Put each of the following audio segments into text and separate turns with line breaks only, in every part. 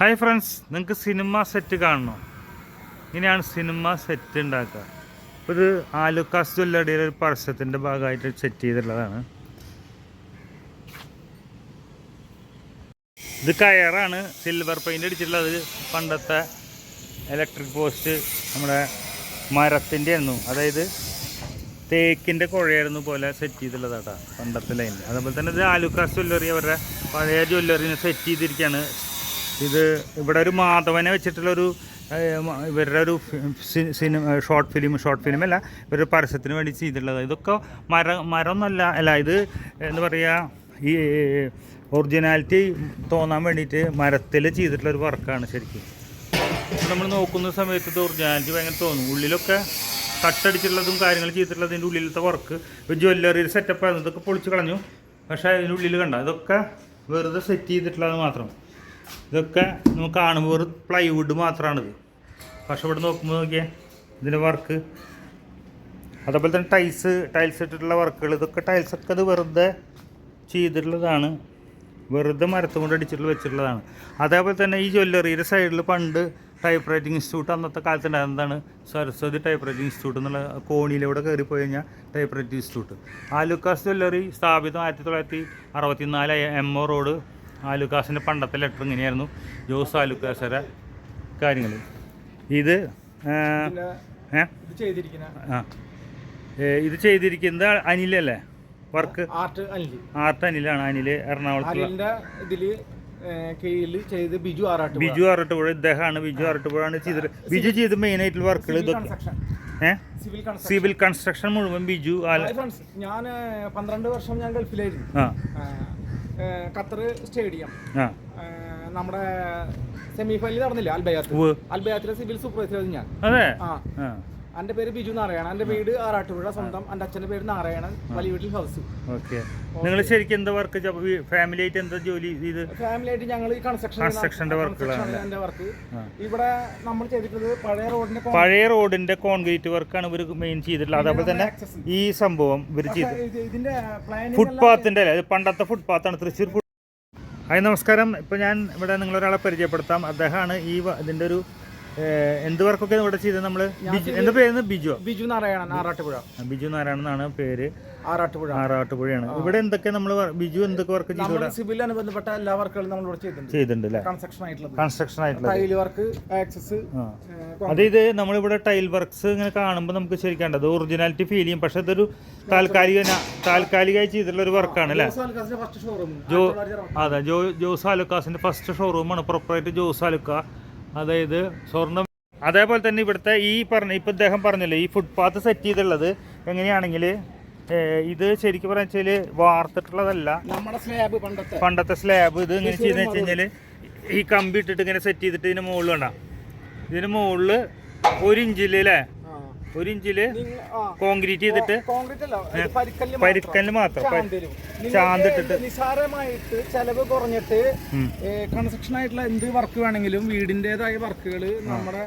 Hi friends നിങ്ങൾക്ക് cinema set കാണണോ? ഇങ്ങനെയാണ് സിനിമ സെറ്റ് ഉണ്ടാക്കുക. ഇത് ആലുക്കാസ് ജ്വല്ലറിയുടെ ഒരു പരസ്യത്തിന്റെ ഭാഗമായിട്ട് സെറ്റ് ചെയ്തിട്ടുള്ളതാണ്. ഇത് കയറാണ് സിൽവർ പെയിന്റ് അടിച്ചിട്ടുള്ളത്. പണ്ടത്തെ ഇലക്ട്രിക് പോസ്റ്റ് നമ്മുടെ മരത്തിന്റെ ആയിരുന്നു. അതായത് തേക്കിന്റെ കുഴയായിരുന്നു പോലെ സെറ്റ് ചെയ്തിട്ടുള്ളതാട്ടാ പണ്ടത്തെ ലൈൻ അതേപോലെ തന്നെ ഇത് ആലുക്കാസ് ജ്വല്ലറി അവരുടെ പഴയ ജ്വല്ലറിനെ സെറ്റ് ചെയ്തിരിക്കുകയാണ്. ഇത് ഇവിടെ ഒരു മാധവനെ വെച്ചിട്ടുള്ളൊരു ഇവരുടെ ഒരു cinema short film short film അല്ല ഇവരുടെ പരസ്യത്തിന് വേണ്ടി ചെയ്തിട്ടുള്ളത്. ഇതൊക്കെ മര മരമൊന്നുമല്ല അല്ല ഇത് എന്താ പറയുക ഈ ഒറിജിനാലിറ്റി തോന്നാൻ വേണ്ടിയിട്ട് മരത്തിൽ ചെയ്തിട്ടുള്ള ഒരു വർക്കാണ് ശരിക്കും. നമ്മൾ നോക്കുന്ന സമയത്ത് ഇത് ഒറിജിനാലിറ്റി ഭയങ്കര തോന്നും. ഉള്ളിലൊക്കെ കട്ടടിച്ചിട്ടുള്ളതും കാര്യങ്ങൾ ചെയ്തിട്ടുള്ളതിന്റെ ഉള്ളിലത്തെ വർക്ക്. ജ്വല്ലറി സെറ്റപ്പ് ആയിരുന്നു. ഇതൊക്കെ പൊളിച്ച് കളഞ്ഞു. പക്ഷേ അതിന്റെ ഉള്ളിൽ കണ്ട? ഇതൊക്കെ വെറുതെ സെറ്റ് ചെയ്തിട്ടുള്ളത് മാത്രം. ഇതൊക്കെ നമുക്ക് കാണുമ്പോൾ പ്ലൈവുഡ് മാത്രമാണിത് പക്ഷെ ഇവിടെ നോക്കുമ്പോൾ നോക്കിയേ ഇതിന്റെ വർക്ക്. അതേപോലെ തന്നെ ടൈൽസ് ടൈൽസ് ഇട്ടിട്ടുള്ള വർക്കുകൾ. ഇതൊക്കെ ടൈൽസൊക്കെ അത് വെറുതെ ചെയ്തിട്ടുള്ളതാണ്. വെറുതെ മരത്തും കൊണ്ട് അടിച്ചിട്ടുള്ള വെച്ചിട്ടുള്ളതാണ്. അതേപോലെ തന്നെ ഈ ജ്വല്ലറിയുടെ സൈഡിൽ പണ്ട് ടൈപ്പ് റൈറ്റിംഗ് ഇൻസ്റ്റിറ്റ്യൂട്ട് അന്നത്തെ കാലത്ത് ഉണ്ടായിരുന്നതാണ് സരസ്വതി ടൈപ്പ് റൈറ്റിംഗ് ഇൻസ്റ്റിറ്റ്യൂട്ട് എന്നുള്ള കോണിയിലൂടെ കയറി പോയി കഴിഞ്ഞാൽ type writing institute Alukkas jewellery സ്ഥാപിതം ആയിരത്തി തൊള്ളായിരത്തി അറുപത്തി നാല് എം ഒ റോഡ് ആലുക്കാസിന്റെ പണ്ടത്തെ ലെറ്റർ ഇങ്ങനെയായിരുന്നു. ജോസ് ആലുക്കാസര കാര്യങ്ങൾ. ഇത് ആ,
ഇത് ചെയ്തിരിക്കുന്ന
ഇത് ചെയ്തിരിക്കുന്നത് അനിലല്ലേ വർക്ക്
ആർട്ട് അനിൽ.
ആർട്ട് അനിലാണ് അനിൽ എറണാകുളത്തുള്ള.
ഇതിൽ കീഴിൽ ചെയ്ത് ബിജു ആറാട്ട്
ബിജു ആറട്ടുപുഴ ഇദ്ദേഹമാണ് ബിജു ആറട്ടുപുഴയാണ് ചെയ്തത്. ബിജു ചെയ്ത് മെയിൻ ആയിട്ടുള്ള വർക്കുകൾ ഇതൊക്കെ.
സിവിൽ കൺസ്ട്രക്ഷൻ
മുഴുവൻ ബിജു
ഞാൻ പന്ത്രണ്ട് വർഷം ഞാൻ ഗൾഫിലായിരുന്നു. Qatar stadium. നമ്മുടെ സെമി ഫൈനൽ നടന്നില്ല അൽബയാത്ത്. അൽബയാത്തിലെ സിവിൽ സൂപ്പർവൈസർ ഞാൻ. എന്റെ പേര് ബിജു നാരായണൻ. എന്റെ വീട് ആറാട്ടുപുഴ സ്വന്തം എന്റെ അച്ഛന്റെ പേര് നാരായണൻ വലിയ വീട്ടിൽ ഹൗസ്
ഓക്കെ നിങ്ങൾ ശരിക്കും എന്താ വർക്ക് ഫാമിലി ആയിട്ട് എന്താ ജോലി ചെയ്ത്
ഫാമിലി ആയിട്ട് ഞങ്ങൾ ഈ കൺസ്ട്രക്ഷൻ
കൺസ്ട്രക്ഷന്റെ
വർക്കുകളാണ് വർക്ക് ഇവിടെ നമ്മൾ ചെയ്തിട്ടുള്ളത് പഴയ റോഡിന്റെ
പഴയ റോഡിന്റെ കോൺക്രീറ്റ് വർക്കാണ് ഇവർ മെയിൻ ചെയ്തിട്ടുള്ളത്. അതേപോലെ തന്നെ ഈ സംഭവം ഇവർ ചെയ്ത്.
ഇതിന്റെ
ഫുട്പാത്തിന്റെ അല്ലേ? പണ്ടത്തെ ഫുട്പാത്താണ് തൃശ്ശൂർ ഹായ് നമസ്കാരം. ഇപ്പൊ ഞാൻ ഇവിടെ നിങ്ങളൊരാളെ പരിചയപ്പെടുത്താം. അദ്ദേഹമാണ് ഈ ഇതിന്റെ ഒരു എന്ത് വർക്കൊക്കെ ഇവിടെ ചെയ്തത് നമ്മൾ? ബിജു എന്താ പേര്? ബിജു
ബിജു നാരായണൻ ആറാട്ടുപുഴ.
ബിജു നാരായണൻ എന്നാണ് പേര്.
ആറാട്ടുപുഴ.
ആറാട്ടുപുഴയാണ്. ഇവിടെ എന്തൊക്കെ നമ്മൾ ബിജു എന്തൊക്കെ വർക്ക് ചെയ്തു
നമ്മൾ സിവിൽ അനുബന്ധപ്പെട്ട എല്ലാ വർക്കുകളും നമ്മൾ ഇവിടെ ചെയ്തിട്ടുണ്ട്.
ചെയ്തിട്ടുണ്ട്
കൺസ്ട്രക്ഷൻ ആയിട്ടുള്ള
കൺസ്ട്രക്ഷൻ ആയിട്ടുള്ള
ടൈൽ വർക്ക് ആക്സസ്
അതായത് നമ്മളിവിടെ ടൈൽ വർക്ക്സ് ഇങ്ങനെ കാണുമ്പോൾ നമുക്ക് ശരിക്കും അത് ഒറിജിനാലിറ്റി ഫീൽ ചെയ്യും. പക്ഷെ ഇതൊരു താൽക്കാലിക താൽക്കാലികമായി ചെയ്തിട്ടുള്ള ഒരു വർക്കാണ് അല്ലേ?
ഫസ്റ്റ് ഷോറൂം
ജോ അതെ ജോ ജോസ് ആലുക്കാസിന്റെ ഫസ്റ്റ് ഷോറൂമാണ് പ്രോപ്പറായിട്ട് ജോസ് ആലുക്ക അതായത് സ്വർണം. അതേപോലെ തന്നെ ഇവിടുത്തെ ഈ പറഞ്ഞ ഇപ്പം ഇദ്ദേഹം പറഞ്ഞില്ലേ ഈ ഫുട്പാത്ത് സെറ്റ് ചെയ്തുള്ളത് എങ്ങനെയാണെങ്കിൽ ഇത് ശരിക്കും പറഞ്ഞു വെച്ചാൽ വാർത്തിട്ടുള്ളതല്ല.
പണ്ടത്തെ.
സ്ലാബ് ഇത് ഇങ്ങനെ ചെയ്തെന്ന് വെച്ച് കഴിഞ്ഞാൽ ഈ കമ്പി ഇട്ടിട്ട് ഇങ്ങനെ സെറ്റ് ചെയ്തിട്ട് ഇതിന് മുകളിൽ വേണ്ട ഇതിന് മുകളിൽ ഒരു ഇഞ്ചിൽ അല്ലേ. ഒരു ഇഞ്ചിൽ കോൺക്രീറ്റ് ചെയ്തിട്ട്
പരിക്കല്ല് മാത്രം.
ചാന്തിട്ടിട്ട്.
നിസാരമായിട്ട് ചെലവ് കുറഞ്ഞിട്ട് കൺസ്ട്രക്ഷൻ ആയിട്ടുള്ള എന്ത് വർക്ക് വേണമെങ്കിലും വീടിന്റെതായ വർക്കുകൾ നമ്മുടെ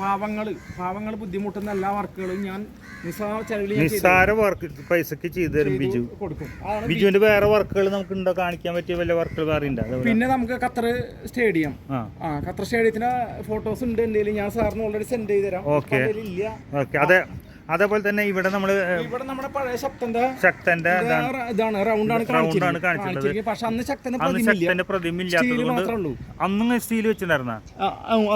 പാവങ്ങൾ പാവങ്ങൾ. പാവങ്ങൾ ബുദ്ധിമുട്ടുന്ന എല്ലാ വർക്കുകളും ഞാൻ നിസ്സാര
വർക്ക് പൈസക്ക് ചെയ്തു തരും ബിജു. ബിജുവിന്റെ വേറെ വർക്കുകൾ നമുക്ക് ഉണ്ടോ കാണിക്കാൻ പറ്റിയ വല്ല വർക്കുകൾ വേറെ
പിന്നെ നമുക്ക് ഖത്തർ സ്റ്റേഡിയം.
ആ.
ഖത്തർ സ്റ്റേഡിയത്തിന്റെ ഫോട്ടോസ് ഉണ്ട് എന്തെങ്കിലും. ഞാൻ സാറിന് ഓൾറെഡി സെൻഡ് ചെയ്ത് തരാം
ഓക്കെ അതെ. അതേപോലെ തന്നെ ഇവിടെ നമ്മൾ
ഇവിടെ നമ്മുടെ പഴയ ശക്തന്റെ
ശക്തന്റെ
ഇത് ഇതാണ്.
റൗണ്ടാണ്
കാണിച്ചിരിക്കുന്നത്.
കാണിച്ചിട്ടുള്ളത്.
പക്ഷെ അന്ന് ശക്തന്റെ
ശക്തന്റെ പ്രതിമ
സ്റ്റീൽ
ഇല്ലാത്തത് കൊണ്ട് അന്നും സ്റ്റീൽ വെച്ചിട്ടുണ്ടായിരുന്ന?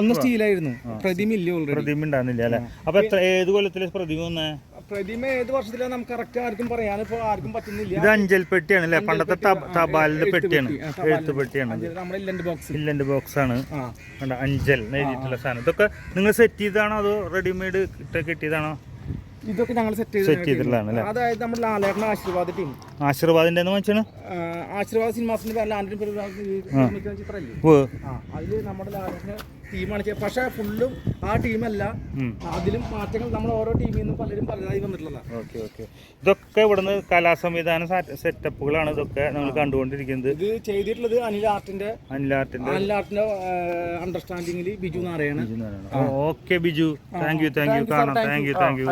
അന്ന് സ്റ്റീലായിരുന്നു. പ്രതിമ ഇല്ല ഓൾറെഡി
പ്രതിമ ഉണ്ടായിരുന്നില്ല അല്ലെ അപ്പൊ എത്ര ഏത് കൊല്ലത്തിലെ പ്രതിമ വന്നേ?
പ്രതിമ ഏത് വർഷത്തിലാണ് നമുക്ക് കറക്റ്റ് ആർക്കും പറയാൻ ഇപ്പൊ ആർക്കും പറ്റുന്നില്ല.
ഇത് അഞ്ചൽ പെട്ടിയാണ് അല്ലെ പണ്ടത്തെ തപാലിന്റെ പെട്ടിയാണ്. എഴുത്ത് പെട്ടിയാണ്
ഇല്ലന്റെ ബോക്സ്
ആണ്. അഞ്ചൽ എഴുതിയിട്ടുള്ള സാധനം. ഇതൊക്കെ നിങ്ങൾ സെറ്റ് ചെയ്താണോ അതോ റെഡിമെയ്ഡ് കിട്ടിയതാണോ?
ഇതൊക്കെ ഞങ്ങൾ സെറ്റ്
സെറ്റ് ചെയ്തിട്ടുള്ളതാണ്
അതായത് നമ്മുടെ ലാലേട്ടൻ ആശീർവാദ ടീം
ആശീർവാദിന്റെ വെച്ചാണ്
ആശീർവാദ സിനിമാസിന്റെ ലാലേട്ടൻ ചിത്രമല്ലേ അതിൽ നമ്മുടെ ലാലേട്ടന്റെ ടീമാണ് പക്ഷേ ഫുള്ളും ആ ടീമല്ല. അതിലും മാറ്റങ്ങൾ നമ്മൾ ഓരോ ടീമിൽ നിന്നും പലരും പലതായി വന്നിട്ടുള്ളതാണ്
ഓക്കെ ഓക്കെ. ഇതൊക്കെ ഇവിടുന്ന് കലാ സംവിധാന സെറ്റപ്പുകളാണ് ഇതൊക്കെ നമ്മൾ കണ്ടുകൊണ്ടിരിക്കുന്നത്.
ഇത് ചെയ്തിട്ടുള്ളത് അനിൽ ആർട്ടിന്റെ
അനിൽ ആർട്ടിന്റെ
അനിൽ ആർട്ടിന്റെ അണ്ടർസ്റ്റാൻഡിങ്ങിൽ Biju Narayana
okay Biju. Thank you thank you കാണാം. Thank you thank you